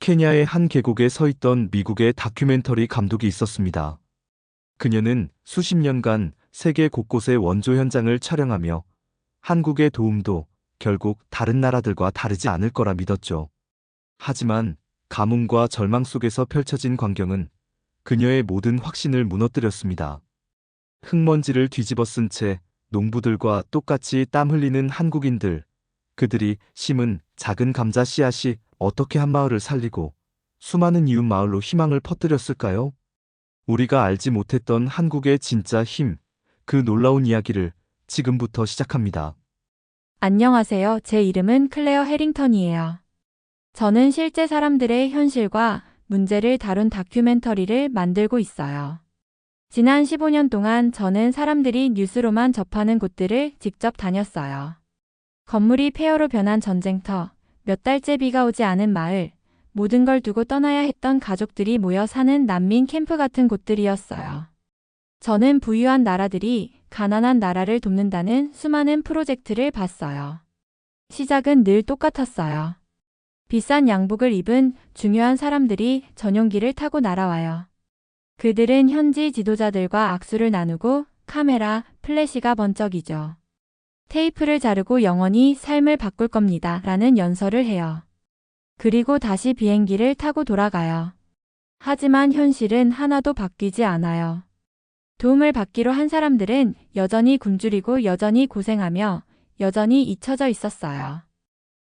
케냐의 한 계곡에 서 있던 미국의 다큐멘터리 감독이 있었습니다. 그녀는 수십 년간 세계 곳곳의 원조 현장을 촬영하며 한국의 도움도 결국 다른 나라들과 다르지 않을 거라 믿었죠. 하지만 가뭄과 절망 속에서 펼쳐진 광경은 그녀의 모든 확신을 무너뜨렸습니다. 흙먼지를 뒤집어 쓴 채 농부들과 똑같이 땀 흘리는 한국인들, 그들이 심은 작은 감자 씨앗이 어떻게 한 마을을 살리고 수많은 이웃 마을로 희망을 퍼뜨렸을까요? 우리가 알지 못했던 한국의 진짜 힘, 그 놀라운 이야기를 지금부터 시작합니다. 안녕하세요. 제 이름은 클레어 해링턴이에요. 저는 실제 사람들의 현실과 문제를 다룬 다큐멘터리를 만들고 있어요. 지난 15년 동안 저는 사람들이 뉴스로만 접하는 곳들을 직접 다녔어요. 건물이 폐허로 변한 전쟁터, 몇 달째 비가 오지 않은 마을, 모든 걸 두고 떠나야 했던 가족들이 모여 사는 난민 캠프 같은 곳들이었어요. 저는 부유한 나라들이 가난한 나라를 돕는다는 수많은 프로젝트를 봤어요. 시작은 늘 똑같았어요. 비싼 양복을 입은 중요한 사람들이 전용기를 타고 날아와요. 그들은 현지 지도자들과 악수를 나누고 카메라, 플래시가 번쩍이죠. 테이프를 자르고 영원히 삶을 바꿀 겁니다. 라는 연설을 해요. 그리고 다시 비행기를 타고 돌아가요. 하지만 현실은 하나도 바뀌지 않아요. 도움을 받기로 한 사람들은 여전히 굶주리고 여전히 고생하며 여전히 잊혀져 있었어요.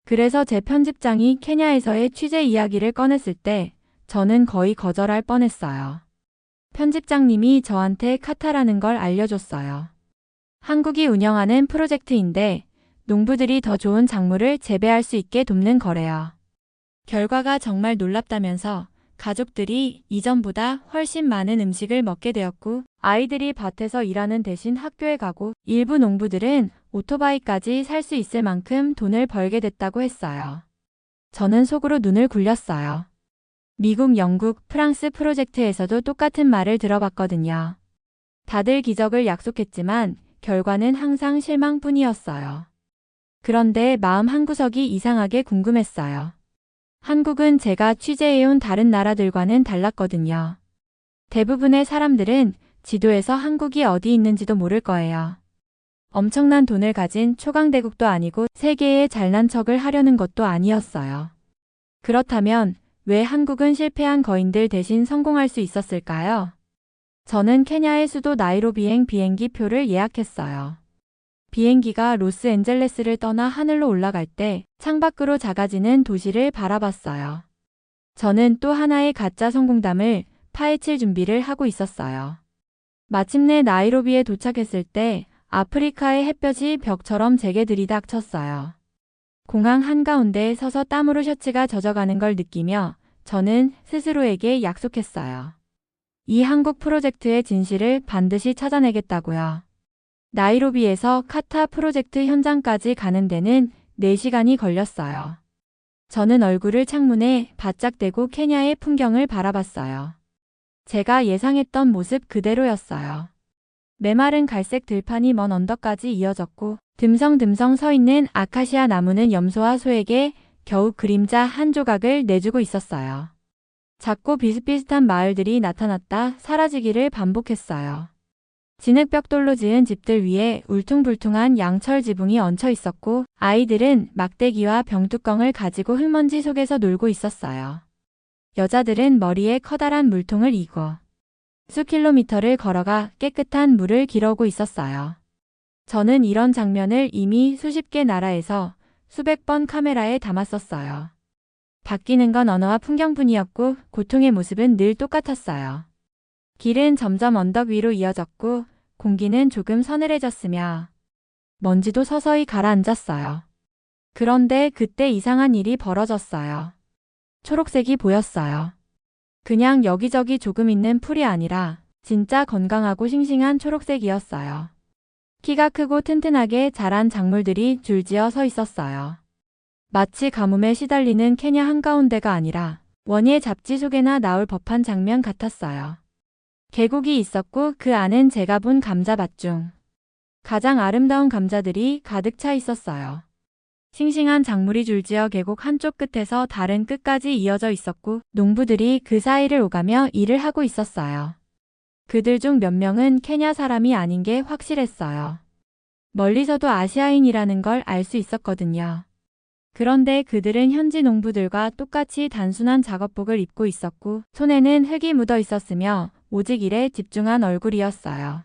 그래서 제 편집장이 케냐에서의 취재 이야기를 꺼냈을 때 저는 거의 거절할 뻔했어요. 편집장님이 저한테 카타라는 걸 알려줬어요. 한국이 운영하는 프로젝트인데 농부들이 더 좋은 작물을 재배할 수 있게 돕는 거래요. 결과가 정말 놀랍다면서 가족들이 이전보다 훨씬 많은 음식을 먹게 되었고 아이들이 밭에서 일하는 대신 학교에 가고 일부 농부들은 오토바이까지 살 수 있을 만큼 돈을 벌게 됐다고 했어요. 저는 속으로 눈을 굴렸어요. 미국, 영국, 프랑스 프로젝트에서도 똑같은 말을 들어봤거든요. 다들 기적을 약속했지만 결과는 항상 실망뿐이었어요. 그런데 마음 한구석이 이상하게 궁금했어요. 한국은 제가 취재해온 다른 나라들과는 달랐거든요. 대부분의 사람들은 지도에서 한국이 어디 있는지도 모를 거예요. 엄청난 돈을 가진 초강대국도 아니고 세계에 잘난 척을 하려는 것도 아니었어요. 그렇다면 왜 한국은 실패한 거인들 대신 성공할 수 있었을까요? 저는 케냐의 수도 나이로비행 비행기 표를 예약했어요. 비행기가 로스앤젤레스를 떠나 하늘로 올라갈 때 창밖으로 작아지는 도시를 바라봤어요. 저는 또 하나의 가짜 성공담을 파헤칠 준비를 하고 있었어요. 마침내 나이로비에 도착했을 때 아프리카의 햇볕이 벽처럼 제게 들이닥쳤어요. 공항 한가운데 서서 땀으로 셔츠가 젖어가는 걸 느끼며 저는 스스로에게 약속했어요. 이 한국 프로젝트의 진실을 반드시 찾아내겠다고요. 나이로비에서 카타 프로젝트 현장까지 가는 데는 4시간이 걸렸어요. 저는 얼굴을 창문에 바짝 대고 케냐의 풍경을 바라봤어요. 제가 예상했던 모습 그대로였어요. 메마른 갈색 들판이 먼 언덕까지 이어졌고 듬성듬성 서 있는 아카시아 나무는 염소와 소에게 겨우 그림자 한 조각을 내주고 있었어요. 작고 비슷비슷한 마을들이 나타났다 사라지기를 반복했어요. 진흙벽돌로 지은 집들 위에 울퉁불퉁한 양철 지붕이 얹혀 있었고 아이들은 막대기와 병뚜껑을 가지고 흙먼지 속에서 놀고 있었어요. 여자들은 머리에 커다란 물통을 이고 수 킬로미터를 걸어가 깨끗한 물을 길어오고 있었어요. 저는 이런 장면을 이미 수십 개 나라에서 수백 번 카메라에 담았었어요. 바뀌는 건 언어와 풍경뿐이었고 고통의 모습은 늘 똑같았어요. 길은 점점 언덕 위로 이어졌고 공기는 조금 서늘해졌으며 먼지도 서서히 가라앉았어요. 그런데 그때 이상한 일이 벌어졌어요. 초록색이 보였어요. 그냥 여기저기 조금 있는 풀이 아니라 진짜 건강하고 싱싱한 초록색이었어요. 키가 크고 튼튼하게 자란 작물들이 줄지어 서 있었어요. 마치 가뭄에 시달리는 케냐 한가운데가 아니라 원예 잡지 속에나 나올 법한 장면 같았어요. 계곡이 있었고 그 안은 제가 본 감자밭 중 가장 아름다운 감자들이 가득 차 있었어요. 싱싱한 작물이 줄지어 계곡 한쪽 끝에서 다른 끝까지 이어져 있었고 농부들이 그 사이를 오가며 일을 하고 있었어요. 그들 중 몇 명은 케냐 사람이 아닌 게 확실했어요. 멀리서도 아시아인이라는 걸 알 수 있었거든요. 그런데 그들은 현지 농부들과 똑같이 단순한 작업복을 입고 있었고 손에는 흙이 묻어 있었으며 오직 일에 집중한 얼굴이었어요.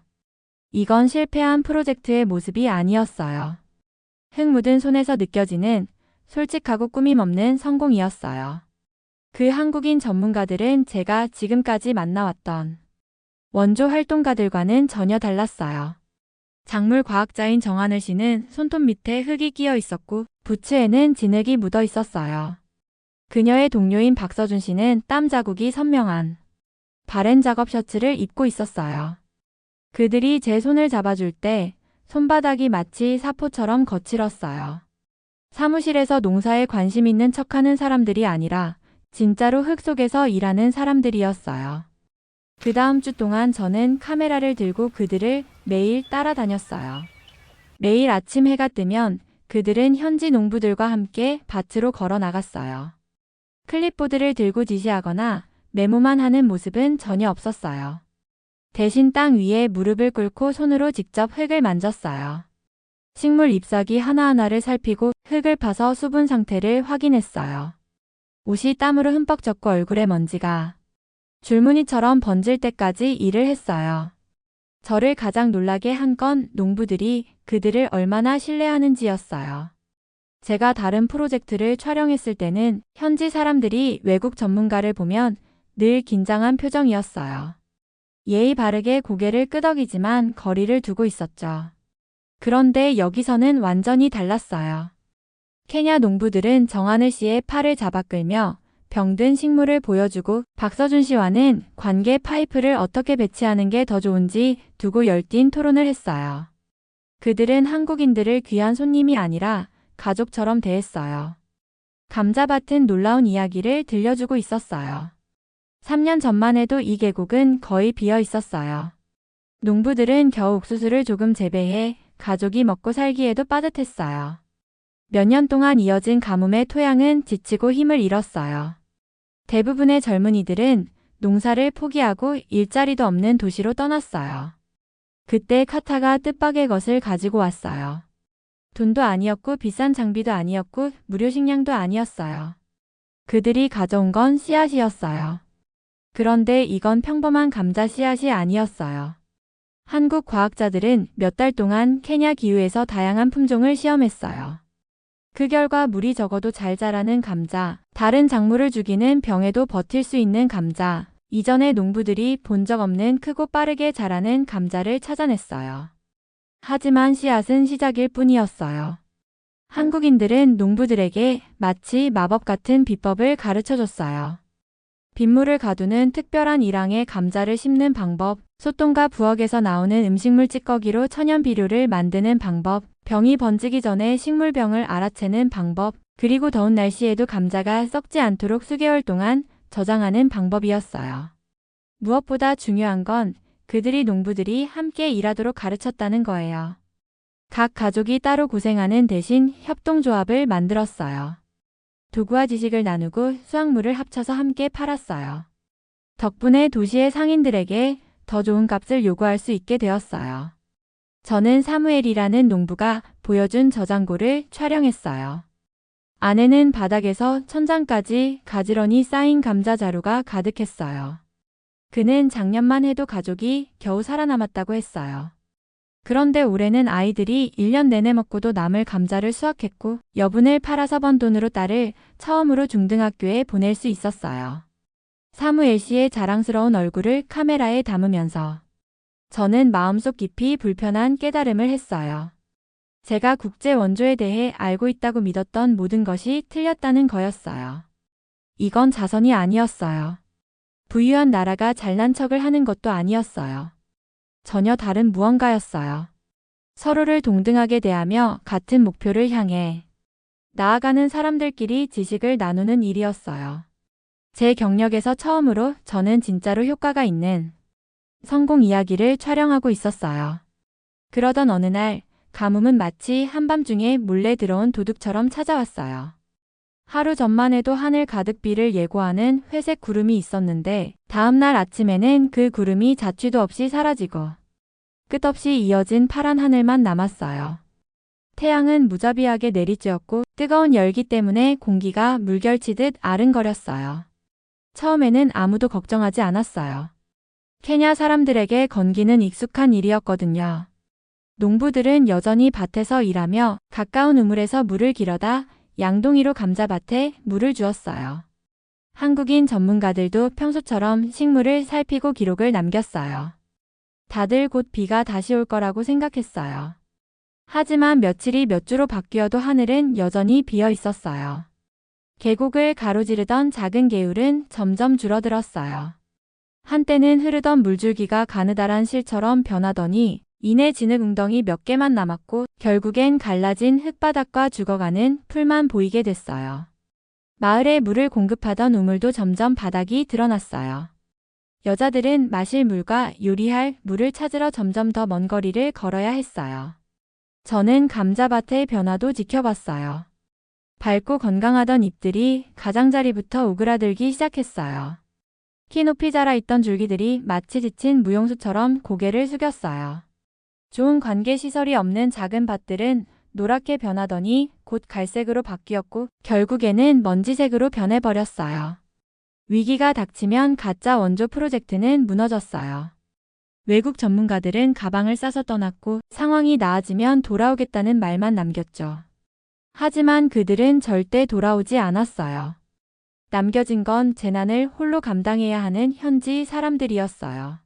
이건 실패한 프로젝트의 모습이 아니었어요. 흙 묻은 손에서 느껴지는 솔직하고 꾸밈 없는 성공이었어요. 그 한국인 전문가들은 제가 지금까지 만나왔던 원조 활동가들과는 전혀 달랐어요. 작물 과학자인 정하늘 씨는 손톱 밑에 흙이 끼어 있었고 부츠에는 진흙이 묻어 있었어요. 그녀의 동료인 박서준 씨는 땀 자국이 선명한 바렌 작업 셔츠를 입고 있었어요. 그들이 제 손을 잡아줄 때 손바닥이 마치 사포처럼 거칠었어요. 사무실에서 농사에 관심 있는 척하는 사람들이 아니라 진짜로 흙 속에서 일하는 사람들이었어요. 그 다음 주 동안 저는 카메라를 들고 그들을 매일 따라다녔어요. 매일 아침 해가 뜨면 그들은 현지 농부들과 함께 밭으로 걸어 나갔어요. 클립보드를 들고 지시하거나 메모만 하는 모습은 전혀 없었어요. 대신 땅 위에 무릎을 꿇고 손으로 직접 흙을 만졌어요. 식물 잎사귀 하나하나를 살피고 흙을 파서 수분 상태를 확인했어요. 옷이 땀으로 흠뻑 젖고 얼굴에 먼지가 줄무늬처럼 번질 때까지 일을 했어요. 저를 가장 놀라게 한 건 농부들이 그들을 얼마나 신뢰하는지였어요. 제가 다른 프로젝트를 촬영했을 때는 현지 사람들이 외국 전문가를 보면 늘 긴장한 표정이었어요. 예의 바르게 고개를 끄덕이지만 거리를 두고 있었죠. 그런데 여기서는 완전히 달랐어요. 케냐 농부들은 정하늘 씨의 팔을 잡아 끌며 병든 식물을 보여주고 박서준 씨와는 관계 파이프를 어떻게 배치하는 게 더 좋은지 두고 열띤 토론을 했어요. 그들은 한국인들을 귀한 손님이 아니라 가족처럼 대했어요. 감자밭은 놀라운 이야기를 들려주고 있었어요. 3년 전만 해도 이 계곡은 거의 비어 있었어요. 농부들은 겨우 옥수수를 조금 재배해 가족이 먹고 살기에도 빠듯했어요. 몇 년 동안 이어진 가뭄의 토양은 지치고 힘을 잃었어요. 대부분의 젊은이들은 농사를 포기하고 일자리도 없는 도시로 떠났어요. 그때 카타가 뜻밖의 것을 가지고 왔어요. 돈도 아니었고 비싼 장비도 아니었고 무료 식량도 아니었어요. 그들이 가져온 건 씨앗이었어요. 그런데 이건 평범한 감자 씨앗이 아니었어요. 한국 과학자들은 몇 달 동안 케냐 기후에서 다양한 품종을 시험했어요. 그 결과 물이 적어도 잘 자라는 감자, 다른 작물을 죽이는 병에도 버틸 수 있는 감자, 이전에 농부들이 본 적 없는 크고 빠르게 자라는 감자를 찾아냈어요. 하지만 씨앗은 시작일 뿐이었어요. 한국인들은 농부들에게 마치 마법 같은 비법을 가르쳐 줬어요. 빗물을 가두는 특별한 일항에 감자를 심는 방법, 소똥과 부엌에서 나오는 음식물 찌꺼기로 천연 비료를 만드는 방법, 병이 번지기 전에 식물병을 알아채는 방법, 그리고 더운 날씨에도 감자가 썩지 않도록 수개월 동안 저장하는 방법이었어요. 무엇보다 중요한 건 그들이 농부들이 함께 일하도록 가르쳤다는 거예요. 각 가족이 따로 고생하는 대신 협동조합을 만들었어요. 도구와 지식을 나누고 수확물을 합쳐서 함께 팔았어요. 덕분에 도시의 상인들에게 더 좋은 값을 요구할 수 있게 되었어요. 저는 사무엘이라는 농부가 보여준 저장고를 촬영했어요. 안에는 바닥에서 천장까지 가지런히 쌓인 감자 자루가 가득했어요. 그는 작년만 해도 가족이 겨우 살아남았다고 했어요. 그런데 올해는 아이들이 1년 내내 먹고도 남을 감자를 수확했고 여분을 팔아서 번 돈으로 딸을 처음으로 중등학교에 보낼 수 있었어요. 사무엘 씨의 자랑스러운 얼굴을 카메라에 담으면서 저는 마음속 깊이 불편한 깨달음을 했어요. 제가 국제 원조에 대해 알고 있다고 믿었던 모든 것이 틀렸다는 거였어요. 이건 자선이 아니었어요. 부유한 나라가 잘난 척을 하는 것도 아니었어요. 전혀 다른 무언가였어요. 서로를 동등하게 대하며 같은 목표를 향해 나아가는 사람들끼리 지식을 나누는 일이었어요. 제 경력에서 처음으로 저는 진짜로 효과가 있는 성공 이야기를 촬영하고 있었어요. 그러던 어느 날 가뭄은 마치 한밤중에 몰래 들어온 도둑처럼 찾아왔어요. 하루 전만 해도 하늘 가득 비를 예고하는 회색 구름이 있었는데 다음날 아침에는 그 구름이 자취도 없이 사라지고 끝없이 이어진 파란 하늘만 남았어요. 태양은 무자비하게 내리쬐었고 뜨거운 열기 때문에 공기가 물결치듯 아른거렸어요. 처음에는 아무도 걱정하지 않았어요. 케냐 사람들에게 건기는 익숙한 일이었거든요. 농부들은 여전히 밭에서 일하며 가까운 우물에서 물을 길어다 양동이로 감자밭에 물을 주었어요. 한국인 전문가들도 평소처럼 식물을 살피고 기록을 남겼어요. 다들 곧 비가 다시 올 거라고 생각했어요. 하지만 며칠이 몇 주로 바뀌어도 하늘은 여전히 비어 있었어요. 계곡을 가로지르던 작은 개울은 점점 줄어들었어요. 한때는 흐르던 물줄기가 가느다란 실처럼 변하더니 이내 진흙 웅덩이 몇 개만 남았고 결국엔 갈라진 흙바닥과 죽어가는 풀만 보이게 됐어요. 마을에 물을 공급하던 우물도 점점 바닥이 드러났어요. 여자들은 마실 물과 요리할 물을 찾으러 점점 더 먼 거리를 걸어야 했어요. 저는 감자밭의 변화도 지켜봤어요. 밝고 건강하던 잎들이 가장자리부터 오그라들기 시작했어요. 키 높이 자라 있던 줄기들이 마치 지친 무용수처럼 고개를 숙였어요. 좋은 관계 시설이 없는 작은 밭들은 노랗게 변하더니 곧 갈색으로 바뀌었고 결국에는 먼지색으로 변해버렸어요. 위기가 닥치면 가짜 원조 프로젝트는 무너졌어요. 외국 전문가들은 가방을 싸서 떠났고 상황이 나아지면 돌아오겠다는 말만 남겼죠. 하지만 그들은 절대 돌아오지 않았어요. 남겨진 건 재난을 홀로 감당해야 하는 현지 사람들이었어요.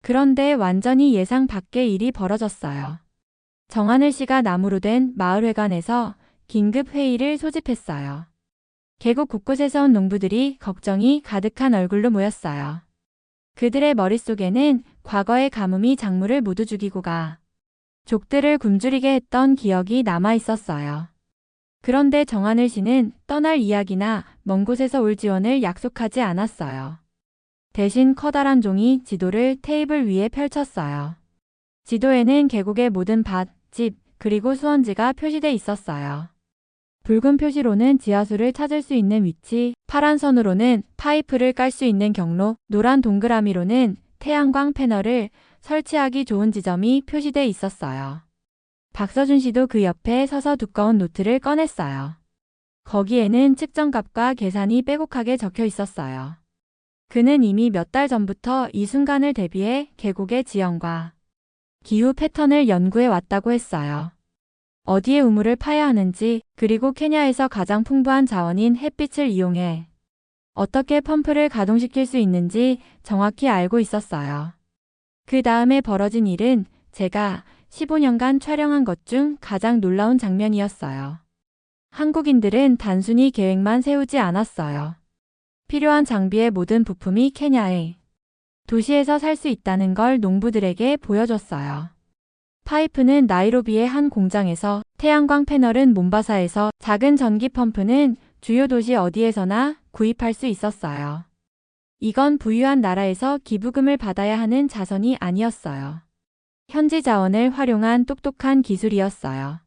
그런데 완전히 예상 밖의 일이 벌어졌어요. 정하늘 씨가 나무로 된 마을회관에서 긴급 회의를 소집했어요. 계곡 곳곳에서 온 농부들이 걱정이 가득한 얼굴로 모였어요. 그들의 머릿속에는 과거의 가뭄이 작물을 모두 죽이고 가 족들을 굶주리게 했던 기억이 남아 있었어요. 그런데 정하늘 씨는 떠날 이야기나 먼 곳에서 올 지원을 약속하지 않았어요. 대신 커다란 종이 지도를 테이블 위에 펼쳤어요. 지도에는 계곡의 모든 밭, 집, 그리고 수원지가 표시돼 있었어요. 붉은 표시로는 지하수를 찾을 수 있는 위치, 파란 선으로는 파이프를 깔 수 있는 경로, 노란 동그라미로는 태양광 패널을 설치하기 좋은 지점이 표시돼 있었어요. 박서준 씨도 그 옆에 서서 두꺼운 노트를 꺼냈어요. 거기에는 측정값과 계산이 빼곡하게 적혀 있었어요. 그는 이미 몇 달 전부터 이 순간을 대비해 계곡의 지형과 기후 패턴을 연구해 왔다고 했어요. 어디에 우물을 파야 하는지, 그리고 케냐에서 가장 풍부한 자원인 햇빛을 이용해 어떻게 펌프를 가동시킬 수 있는지 정확히 알고 있었어요. 그 다음에 벌어진 일은 제가 15년간 촬영한 것 중 가장 놀라운 장면이었어요. 한국인들은 단순히 계획만 세우지 않았어요. 필요한 장비의 모든 부품이 케냐에 도시에서 살 수 있다는 걸 농부들에게 보여줬어요. 파이프는 나이로비의 한 공장에서, 태양광 패널은 몬바사에서, 작은 전기 펌프는 주요 도시 어디에서나 구입할 수 있었어요. 이건 부유한 나라에서 기부금을 받아야 하는 자선이 아니었어요. 현지 자원을 활용한 똑똑한 기술이었어요.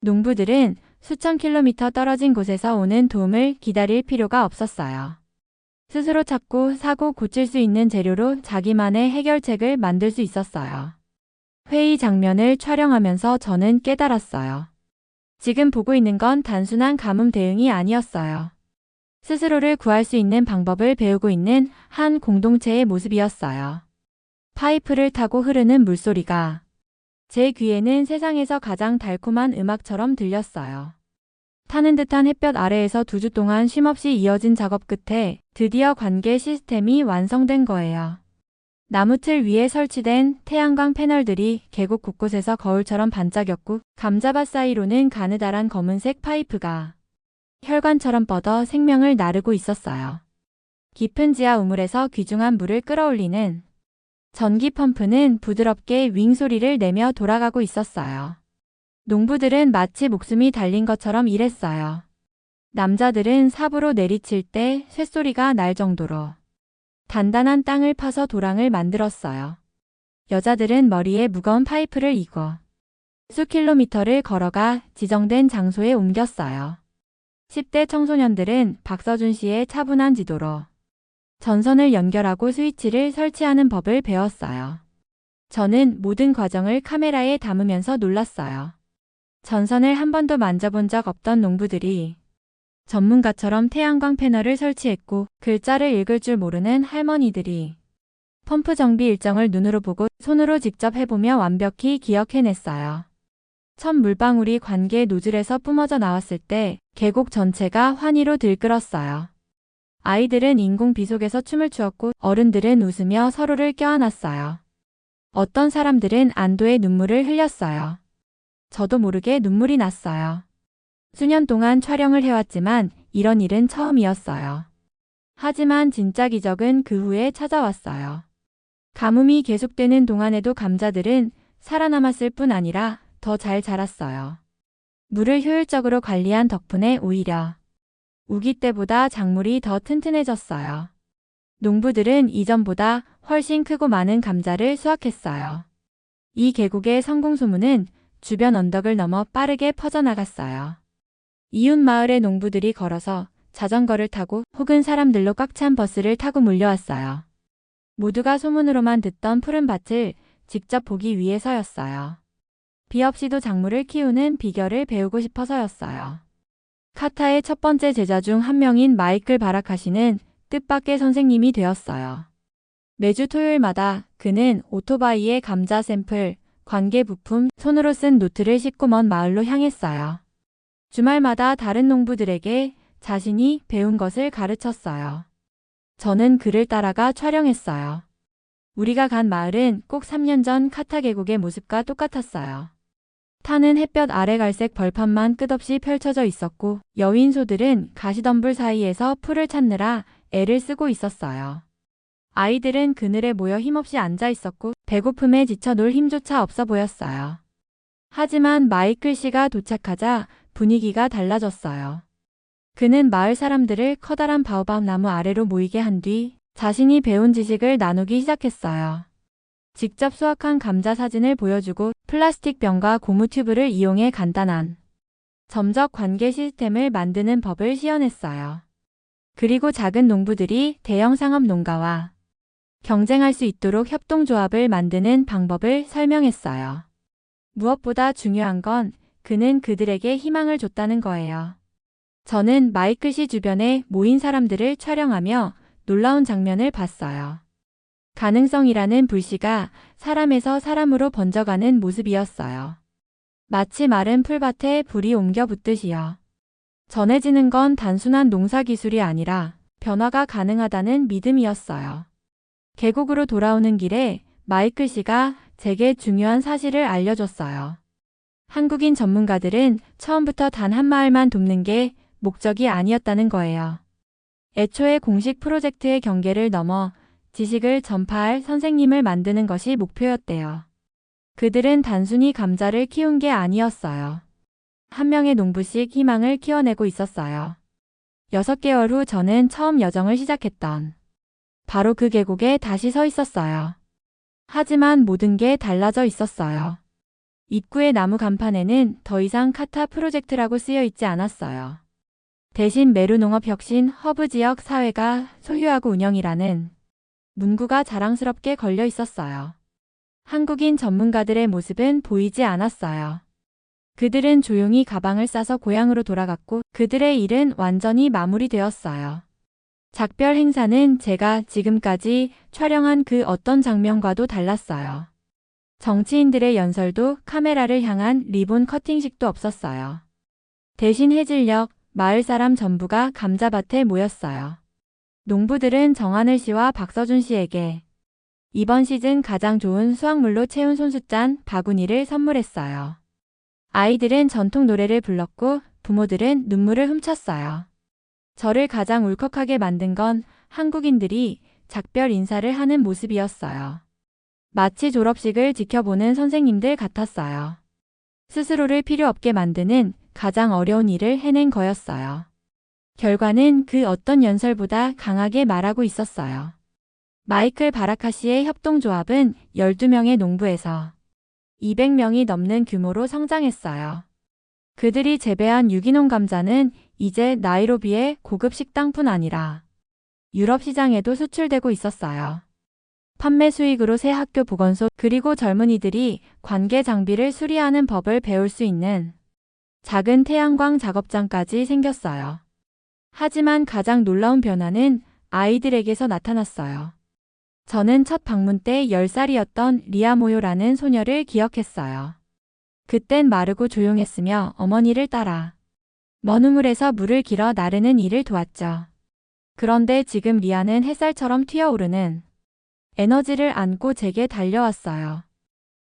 농부들은 수천 킬로미터 떨어진 곳에서 오는 도움을 기다릴 필요가 없었어요. 스스로 찾고 사고 고칠 수 있는 재료로 자기만의 해결책을 만들 수 있었어요. 회의 장면을 촬영하면서 저는 깨달았어요. 지금 보고 있는 건 단순한 가뭄 대응이 아니었어요. 스스로를 구할 수 있는 방법을 배우고 있는 한 공동체의 모습이었어요. 파이프를 타고 흐르는 물소리가 제 귀에는 세상에서 가장 달콤한 음악처럼 들렸어요. 타는 듯한 햇볕 아래에서 두 주 동안 쉼없이 이어진 작업 끝에 드디어 관계 시스템이 완성된 거예요. 나무틀 위에 설치된 태양광 패널들이 계곡 곳곳에서 거울처럼 반짝였고 감자밭 사이로는 가느다란 검은색 파이프가 혈관처럼 뻗어 생명을 나르고 있었어요. 깊은 지하 우물에서 귀중한 물을 끌어올리는 전기 펌프는 부드럽게 윙 소리를 내며 돌아가고 있었어요. 농부들은 마치 목숨이 달린 것처럼 일했어요. 남자들은 삽으로 내리칠 때 쇳소리가 날 정도로 단단한 땅을 파서 도랑을 만들었어요. 여자들은 머리에 무거운 파이프를 이고 수킬로미터를 걸어가 지정된 장소에 옮겼어요. 10대 청소년들은 박서준 씨의 차분한 지도로 전선을 연결하고 스위치를 설치하는 법을 배웠어요. 저는 모든 과정을 카메라에 담으면서 놀랐어요. 전선을 한 번도 만져본 적 없던 농부들이 전문가처럼 태양광 패널을 설치했고 글자를 읽을 줄 모르는 할머니들이 펌프 정비 일정을 눈으로 보고 손으로 직접 해보며 완벽히 기억해냈어요. 첫 물방울이 관계 노즐에서 뿜어져 나왔을 때 계곡 전체가 환희로 들끓었어요. 아이들은 인공 비 속에서 춤을 추었고 어른들은 웃으며 서로를 껴안았어요. 어떤 사람들은 안도의 눈물을 흘렸어요. 저도 모르게 눈물이 났어요. 수년 동안 촬영을 해왔지만 이런 일은 처음이었어요. 하지만 진짜 기적은 그 후에 찾아왔어요. 가뭄이 계속되는 동안에도 감자들은 살아남았을 뿐 아니라 더 잘 자랐어요. 물을 효율적으로 관리한 덕분에 오히려 우기 때보다 작물이 더 튼튼해졌어요. 농부들은 이전보다 훨씬 크고 많은 감자를 수확했어요. 이 계곡의 성공 소문은 주변 언덕을 넘어 빠르게 퍼져나갔어요. 이웃 마을의 농부들이 걸어서 자전거를 타고 혹은 사람들로 꽉 찬 버스를 타고 몰려왔어요. 모두가 소문으로만 듣던 푸른 밭을 직접 보기 위해서였어요. 비 없이도 작물을 키우는 비결을 배우고 싶어서였어요. 카타의 첫 번째 제자 중 한 명인 마이클 바라카 씨는 뜻밖의 선생님이 되었어요. 매주 토요일마다 그는 오토바이에 감자 샘플, 관계 부품, 손으로 쓴 노트를 싣고 먼 마을로 향했어요. 주말마다 다른 농부들에게 자신이 배운 것을 가르쳤어요. 저는 그를 따라가 촬영했어요. 우리가 간 마을은 꼭 3년 전 카타 계곡의 모습과 똑같았어요. 타는 햇볕 아래 갈색 벌판만 끝없이 펼쳐져 있었고 여윈소들은 가시덤불 사이에서 풀을 찾느라 애를 쓰고 있었어요. 아이들은 그늘에 모여 힘없이 앉아 있었고 배고픔에 지쳐 놀 힘조차 없어 보였어요. 하지만 마이클 씨가 도착하자 분위기가 달라졌어요. 그는 마을 사람들을 커다란 바오밥 나무 아래로 모이게 한 뒤 자신이 배운 지식을 나누기 시작했어요. 직접 수확한 감자 사진을 보여주고 플라스틱 병과 고무 튜브를 이용해 간단한 점적 관계 시스템을 만드는 법을 시연했어요. 그리고 작은 농부들이 대형 상업 농가와 경쟁할 수 있도록 협동조합을 만드는 방법을 설명했어요. 무엇보다 중요한 건 그는 그들에게 희망을 줬다는 거예요. 저는 마이클 씨 주변에 모인 사람들을 촬영하며 놀라운 장면을 봤어요. 가능성이라는 불씨가 사람에서 사람으로 번져가는 모습이었어요. 마치 마른 풀밭에 불이 옮겨 붙듯이요. 전해지는 건 단순한 농사 기술이 아니라 변화가 가능하다는 믿음이었어요. 계곡으로 돌아오는 길에 마이클 씨가 제게 중요한 사실을 알려줬어요. 한국인 전문가들은 처음부터 단 한 마을만 돕는 게 목적이 아니었다는 거예요. 애초에 공식 프로젝트의 경계를 넘어 지식을 전파할 선생님을 만드는 것이 목표였대요. 그들은 단순히 감자를 키운 게 아니었어요. 한 명의 농부씩 희망을 키워내고 있었어요. 6개월 후 저는 처음 여정을 시작했던 바로 그 계곡에 다시 서 있었어요. 하지만 모든 게 달라져 있었어요. 입구의 나무 간판에는 더 이상 카타 프로젝트라고 쓰여 있지 않았어요. 대신 메루농업 혁신 허브 지역 사회가 소유하고 운영이라는 문구가 자랑스럽게 걸려 있었어요. 한국인 전문가들의 모습은 보이지 않았어요. 그들은 조용히 가방을 싸서 고향으로 돌아갔고 그들의 일은 완전히 마무리되었어요. 작별 행사는 제가 지금까지 촬영한 그 어떤 장면과도 달랐어요. 정치인들의 연설도 카메라를 향한 리본 커팅식도 없었어요. 대신 해질녘 마을 사람 전부가 감자밭에 모였어요. 농부들은 정하늘 씨와 박서준 씨에게 이번 시즌 가장 좋은 수확물로 채운 손수잔 바구니를 선물했어요. 아이들은 전통 노래를 불렀고 부모들은 눈물을 훔쳤어요. 저를 가장 울컥하게 만든 건 한국인들이 작별 인사를 하는 모습이었어요. 마치 졸업식을 지켜보는 선생님들 같았어요. 스스로를 필요 없게 만드는 가장 어려운 일을 해낸 거였어요. 결과는 그 어떤 연설보다 강하게 말하고 있었어요. 마이클 바라카 씨의 협동조합은 12명의 농부에서 200명이 넘는 규모로 성장했어요. 그들이 재배한 유기농 감자는 이제 나이로비의 고급 식당뿐 아니라 유럽 시장에도 수출되고 있었어요. 판매 수익으로 새 학교 보건소 그리고 젊은이들이 관계 장비를 수리하는 법을 배울 수 있는 작은 태양광 작업장까지 생겼어요. 하지만 가장 놀라운 변화는 아이들에게서 나타났어요. 저는 첫 방문 때 10살이었던 리아모요라는 소녀를 기억했어요. 그땐 마르고 조용했으며 어머니를 따라 먼 우물에서 물을 길어 나르는 일을 도왔죠. 그런데 지금 리아는 햇살처럼 튀어오르는 에너지를 안고 제게 달려왔어요.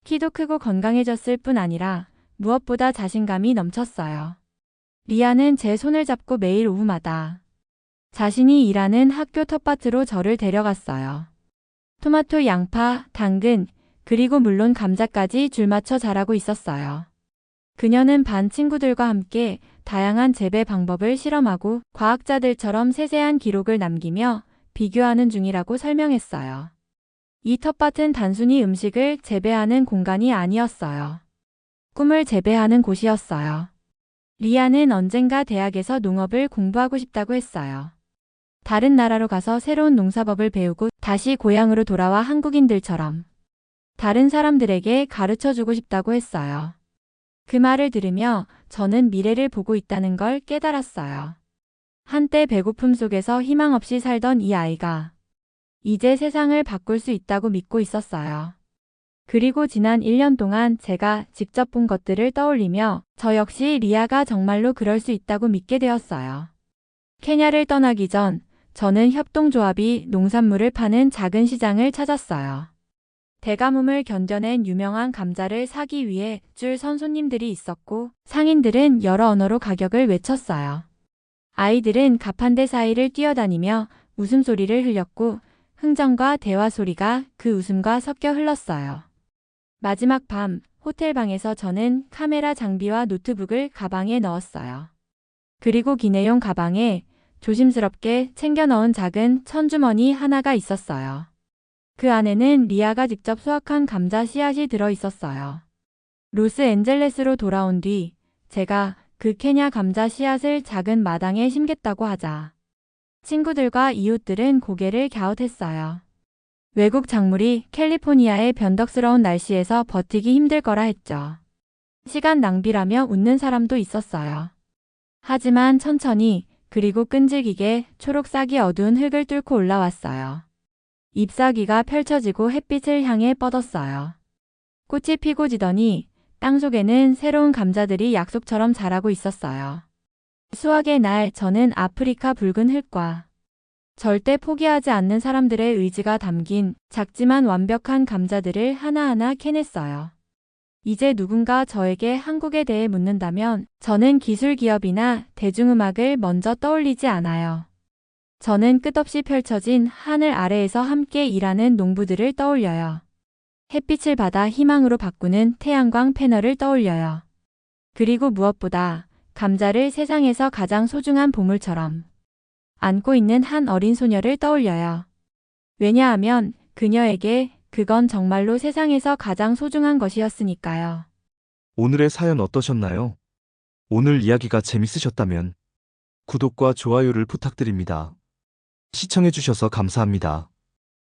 키도 크고 건강해졌을 뿐 아니라 무엇보다 자신감이 넘쳤어요. 리아는 제 손을 잡고 매일 오후마다 자신이 일하는 학교 텃밭으로 저를 데려갔어요. 토마토, 양파, 당근, 그리고 물론 감자까지 줄맞춰 자라고 있었어요. 그녀는 반 친구들과 함께 다양한 재배 방법을 실험하고 과학자들처럼 세세한 기록을 남기며 비교하는 중이라고 설명했어요. 이 텃밭은 단순히 음식을 재배하는 공간이 아니었어요. 꿈을 재배하는 곳이었어요. 리아는 언젠가 대학에서 농업을 공부하고 싶다고 했어요. 다른 나라로 가서 새로운 농사법을 배우고 다시 고향으로 돌아와 한국인들처럼 다른 사람들에게 가르쳐 주고 싶다고 했어요. 그 말을 들으며 저는 미래를 보고 있다는 걸 깨달았어요. 한때 배고픔 속에서 희망 없이 살던 이 아이가 이제 세상을 바꿀 수 있다고 믿고 있었어요. 그리고 지난 1년 동안 제가 직접 본 것들을 떠올리며 저 역시 리아가 정말로 그럴 수 있다고 믿게 되었어요. 케냐를 떠나기 전 저는 협동조합이 농산물을 파는 작은 시장을 찾았어요. 대가뭄을 견뎌낸 유명한 감자를 사기 위해 줄 선 손님들이 있었고 상인들은 여러 언어로 가격을 외쳤어요. 아이들은 가판대 사이를 뛰어다니며 웃음소리를 흘렸고 흥정과 대화 소리가 그 웃음과 섞여 흘렀어요. 마지막 밤 호텔 방에서 저는 카메라 장비와 노트북을 가방에 넣었어요. 그리고 기내용 가방에 조심스럽게 챙겨 넣은 작은 천주머니 하나가 있었어요. 그 안에는 리아가 직접 수확한 감자 씨앗이 들어 있었어요. 로스앤젤레스로 돌아온 뒤 제가 그 케냐 감자 씨앗을 작은 마당에 심겠다고 하자 친구들과 이웃들은 고개를 갸웃했어요. 외국 작물이 캘리포니아의 변덕스러운 날씨에서 버티기 힘들 거라 했죠. 시간 낭비라며 웃는 사람도 있었어요. 하지만 천천히 그리고 끈질기게 초록싹이 어두운 흙을 뚫고 올라왔어요. 잎사귀가 펼쳐지고 햇빛을 향해 뻗었어요. 꽃이 피고 지더니 땅 속에는 새로운 감자들이 약속처럼 자라고 있었어요. 수확의 날 저는 아프리카 붉은 흙과 절대 포기하지 않는 사람들의 의지가 담긴 작지만 완벽한 감자들을 하나하나 캐냈어요. 이제 누군가 저에게 한국에 대해 묻는다면 저는 기술 기업이나 대중음악을 먼저 떠올리지 않아요. 저는 끝없이 펼쳐진 하늘 아래에서 함께 일하는 농부들을 떠올려요. 햇빛을 받아 희망으로 바꾸는 태양광 패널을 떠올려요. 그리고 무엇보다 감자를 세상에서 가장 소중한 보물처럼 안고 있는 한 어린 소녀를 떠올려요. 왜냐하면 그녀에게 그건 정말로 세상에서 가장 소중한 것이었으니까요. 오늘의 사연 어떠셨나요? 오늘 이야기가 재밌으셨다면 구독과 좋아요를 부탁드립니다. 시청해주셔서 감사합니다.